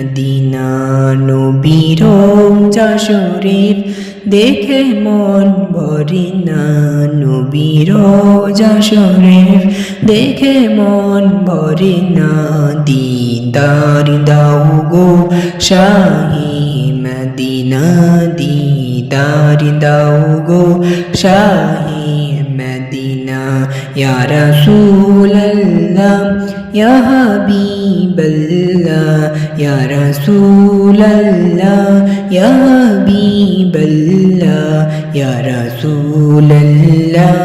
Medina নবীর রোজা দেখে মন ভরে না নবীর শরীফ, দেখে মন ভরে না দিদার দাও গো শাহি মদিনা, দিদার দাও গো শাহি মদিনা ইয়া রাসূলাল্লাহ ইয়া হাবিবাল্লাহ ইয়া রাসূলাল্লাহ ইয়া হাবিবাল্লাহ ইয়া রাসূলাল্লাহ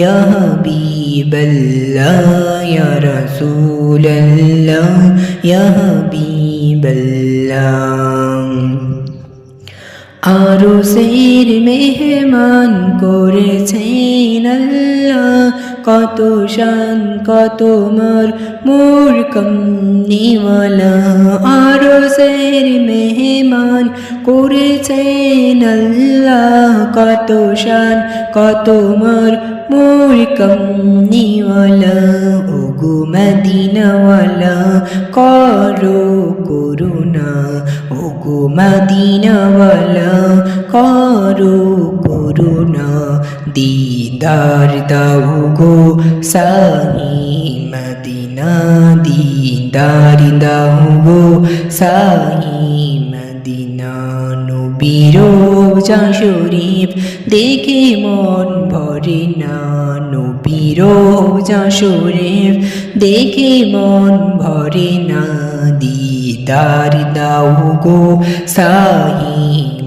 ইয়া হাবিবাল্লাহ ইয়া রাসূলাল্লাহ ইয়া হাবিবাল্লাহ আরো সের মেহমান করেছেন আল্লাহ কত শান, কত মোর মোর কমনিওয়ালা আরও সের মেহমান করেছেন আল্লাহ কত শান, কত মোর মোর কমনিওয়ালা ওগো মদিনাওয়ালা, করো করুণা। ওগো মদিনাওয়ালা, করো করুণা। দিদার দাও গো সাহি মদিনা, দিদার দাও গো সাহি মদিনা নবীর রোজা শরীফ দেখে মন ভরে না নবীর শরীফ দেখে মন ভরে না, দিদার দাও গো সাহি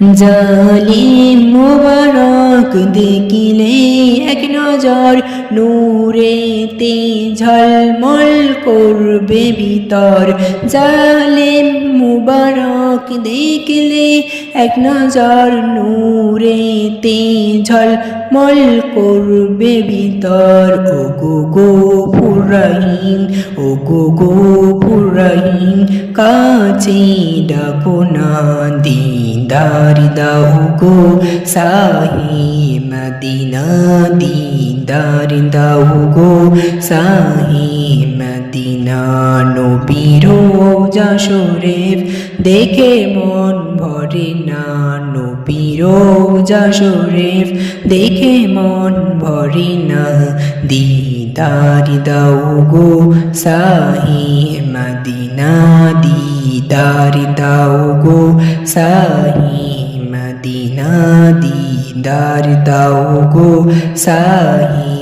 জালিম মোবারক দেখিলে এক নজর নূরেতে ঝলমল করবে ভিতর জালিম মুবারক দেখলে এক নজর নূরেতে ঝলমল করবে ভিতর ও গো গো ফুরাহিম ও গো গো রহিম কাছে ডাকো না দিদার দাও গো, সাহি মদিনা দিদার দাও গো, সাহি মদিনা নবীর রোজা শরীফ, দেখে মন ভরে না নবীর রোজা শরীফ, দেখে মন ভরে না দিদার দাও গো সাহি মদিনা, দিদার দাও গো সাহি মদিনা, দিদার দাও গো সাহি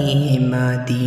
মদিনা।